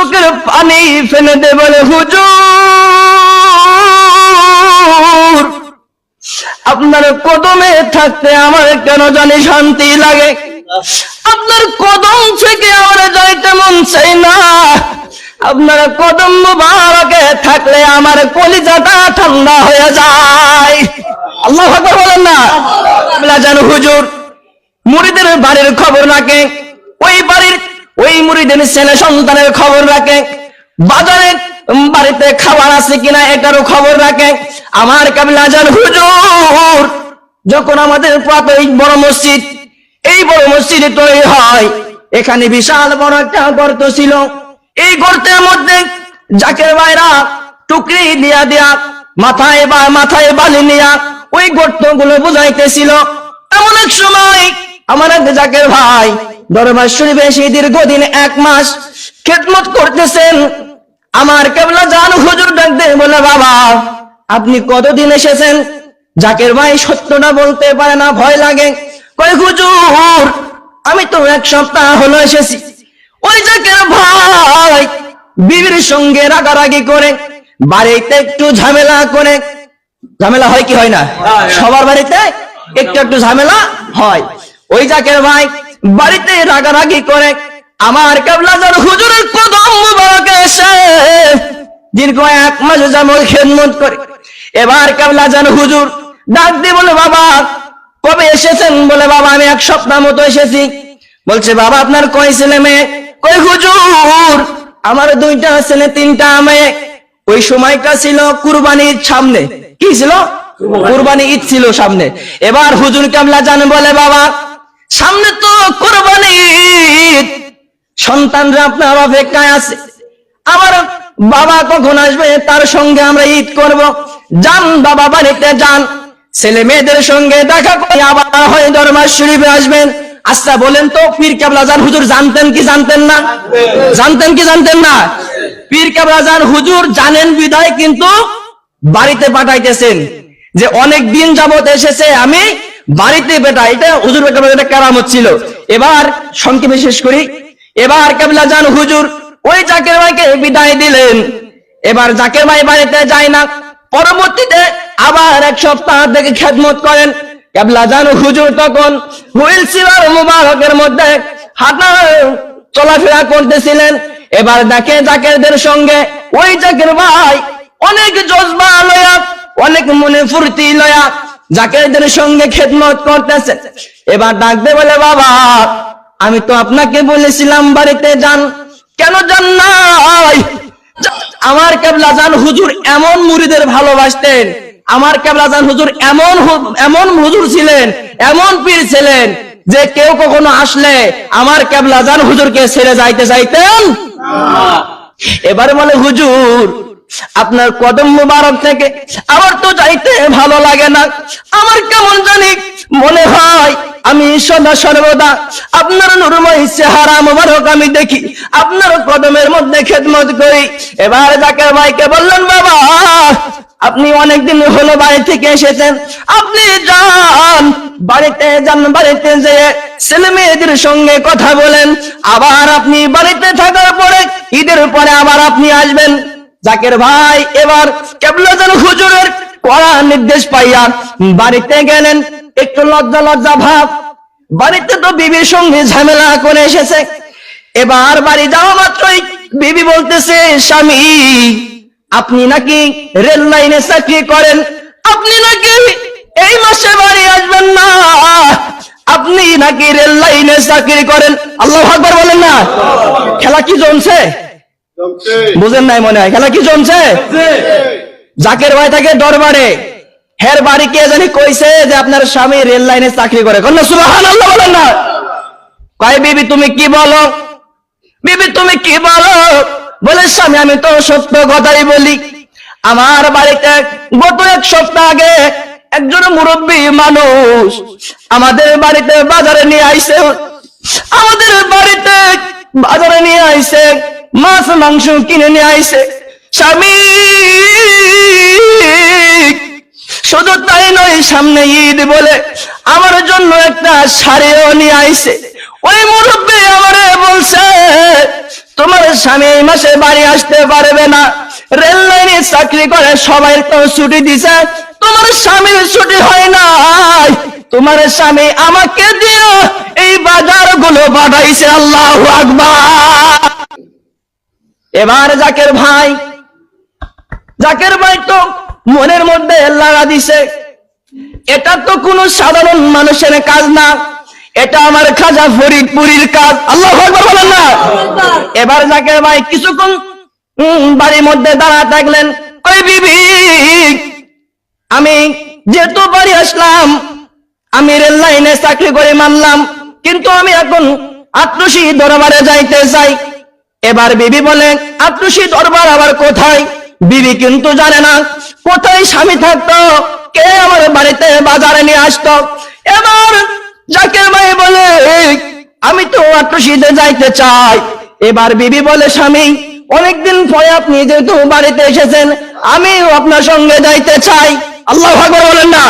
চোখের পানি ফেলে দে হুজুর, আপনার কদমে থাকতে আমার কেন জানি শান্তি লাগে? আপনার কদম থেকে আমার যাইতে মন চাই না। আপনার কদম মুবারকে থাকলে আমার কলিজাটা ঠান্ডা হয়ে যায়। আল্লাহ বলেন না? জানো হুজুর, মুড়িদের বাড়ির খবর রাখে ওই বাড়ির ওই মুড়িদের ছেলে সন্তানের খবর রাখে। বাজারে উম, বাড়িতে খাবার আছে কিনা এটারও খবর রাখে। আমার কাবিলা জান হুজুর যখন আমাদের এই বড় মসজিদ এই বড় মসজিদে তৈরি হয় এখানে বিশাল বড় একটা গর্ত ছিল। এই গর্তের মধ্যে জাকের বাইরা টুকরি দিয়া দিয়া মাথায় বা মাথায় বালি নিয়া ওই গর্তগুলো বুঝাইতেছিল। এমন এক সময় আমার জাকের ভাই দরবার শরীফে সেই দীর্ঘদিন এক মাস খেদমত করতেছেন। আমার কেবলা জান হুজুর ডাক দিয়ে বলে বাবা আপনি কতদিন এসেছেন? জাকের ভাই সত্যটা বলতে পারে না ভয় লাগে। কই হুজুর আমি তো এক সপ্তাহ হলো এসেছি। ওই জাকের ভাই বিবির সঙ্গে রাগারাগি করে বাড়িতে একটু ঝামেলা করে। ঝামেলা হয় কি হয় না? সবার বাড়িতে একটু একটু ঝামেলা হয়। ওই জাকের ভাই বাড়িতে রাগারাগি করে আমার কেবলাজার হুজুরের কদম মুবারকে এসে দীর্ঘ এক মাস যেমন খেদমত করে। এবার কেবলাজান হুজুর ডাক দিয়ে বলে, বাবা, কবে এসেছেন? বলে, বাবা, আমি এক সপ্তাহ মতো এসেছি। বলছে, বাবা, আপনার কয় ছেলে মেয়ে? কই হুজুর, আমার দুইটা ছেলে, তিনটা মেয়ে। ওই সময়টা ছিল কুরবানির সামনে। কি ছিল? কুরবানি ঈদ ছিল সামনে। এবার হুজুর কামলা জান বলে, বাবা সামনে তো কুরবানি সন্তানরা আপনার অপেক্ষায় আছে। আমার বাবা কখন আসবে তার সঙ্গে আমরা ঈদ করব। যান বাবা বাড়িতে যান। ছেলে মেয়েদের সঙ্গে দেখা করে আবার হয় দরবার শরীফে আসবেন। আচ্ছা বলেন তো, পীর কেবলা যান, হুজুর জানতেন কি জানতেন না? জানতেন কি জানতেন না? পীর কেবলা যান, হুজুর জানেন বিদায় কিন্তু বাড়িতে পাঠাইতেছেন। যে অনেক দিন যাবত এসেছে, আমি বাড়িতে বেটা, এটা হুজুর একটা কারামত ছিল। এবার সংক্ষেপে শেষ করি। এবার কেবলা যান হুজুর, ওই জাকের ভাইকে বিদায় দিলেন। এবার জাকের ভাই বাড়িতে যায় না। পরবর্তীতে আবার এক সপ্তাহ থেকে খেদমত করেন। কেবলা যান হুজুর তখন হুইল সিলার মুবারকের মধ্যে হাঁটা চলাফেরা করতেছিলেন। এবার দেখে জাকেরদের সঙ্গে ওই জাকের ভাই অনেক জজবা লয়া, অনেক মনে ফুর্তি লয়া জাকেরদের সঙ্গে খেদমত করতেছে এবার ডাকতে বলে বাবা আমি তো আপনাকে বলেছিলাম বাড়িতে যান। কেন যান নাই? আমার কেবলা যান হুজুর এমন মুড়িদের ভালোবাসতেন আমার কেবলা যান হুজুর এমন এমন হুজুর ছিলেন এমন পীর ছিলেন যে কেউ কখনো আসলে আমার কেবলা যান হুজুরকে ছেড়ে যাইতে চাইতেন। এবারে বলে হুজুর আপনার কদম মুবারক থেকে আমার তো যাইতে ভালো লাগে না। আমার কেমন জানি মনে হয় আমি সদা সর্বদা আপনার নুরময় চেহারা মুবারক আমি দেখি, আপনার কদমের মধ্যে খেদমত করি। এবার জাকের ভাইকে বললেন, বাবা, আপনি অনেকদিন হলো বাড়ি থেকে এসেছেন। আপনি যান, বাড়িতে যান, বাড়িতে যে ছেলে মেয়েদের সঙ্গে কথা বলেন। আবার আপনি বাড়িতে থাকার পরে, ঈদের পরে আবার আপনি আসবেন। জাকের ভাই, এবার কেবলাজন হুজুরের কড়া নির্দেশ পাইয়া বাড়িতে গেলেন। একটু লজ্জা লজ্জা ভাব। বাড়িতে তো বিবির সঙ্গে ঝামেলা করে এসেছে। এবার বাড়ি যাওয়া মাত্রই বিবি বলতেছে, স্বামী, আপনি নাকি রেল লাইনে চাকরি করেন? আপনি নাকি এই মাসে বাড়ি আসবেন না? আপনি নাকি রেল লাইনে চাকরি করেন? আল্লাহ আকবর বলেন না। খেলা কি জমছে? বুঝেন নাই মনে হয়? খেলা কি জমছে? জাকের ভাই থাকে দরবারে। হের বাড়ি কে জানি কইছে যে আপনার স্বামী রেল লাইনে চাকরি করে। কন্যা সুবাহান আল্লাহ বলেন না। কয় বিবি তুমি কি বলো? বিবি তুমি কি বলো? বলে স্বামী আমি তো সত্য কথাই বলি। আমার বাড়িতে গত এক সপ্তাহ আগে একজন মুরব্বী মানুষ আমাদের বাড়িতে বাজারে নিয়ে আইছে আমাদের বাড়িতে বাজারে নিয়ে আইছে মাছ, মাংস কিনে নিয়ে আইছে। স্বামী, শুধু তাই নয়, সামনে ঈদ বলে আমার জন্য একটা নিয়ে ওই মুরব্বী আমারে বলছে, তোমার স্বামী এই মাসে বাড়ি আসতে পারবে না। রেল লাইনে চাকরি করে সবাই তো ছুটি দিছে। তোমার স্বামীর ছুটি হয় নাই। তোমার স্বামী আমাকে দিও এই বাজারগুলো পাঠাইছে আল্লাহ আকবার। এবার জাকের ভাই জাকের ভাই তো মনের মধ্যে লাগা দিছে। এটা তো কোনো সাধারণ মানুষের কাজ না, এটা আমার খাজা ফরিদপুরীর কাজ। আল্লাহ বলেন না? এবার জাকের ভাই কিছুক্ষণ বাড়ির মধ্যে দাঁড়া থাকলেন। ওই বিবি, আমি যেহেতু বাড়ি আসলাম, আমি রেল লাইনে চাকরি করে মানলাম, কিন্তু আমি এখন আত্মসী দরবারে যাইতে চাই। এবার বিবি বলেন আত্মসী দরবার আবার কোথায়? বিবি কিন্তু জানে না, কোথায় স্বামী থাকতো? কে আমার বাড়িতে বাজারে নিয়ে আসতো? এবার জাকের ভাই বলে, আমি তো আত্মসীতে যাইতে চাই। এবার বিবি বলে, স্বামী, অনেকদিন পরে আপনি যেহেতু বাড়িতে এসেছেন, আমিও আপনার সঙ্গে যাইতে চাই। আল্লাহ বলেন না।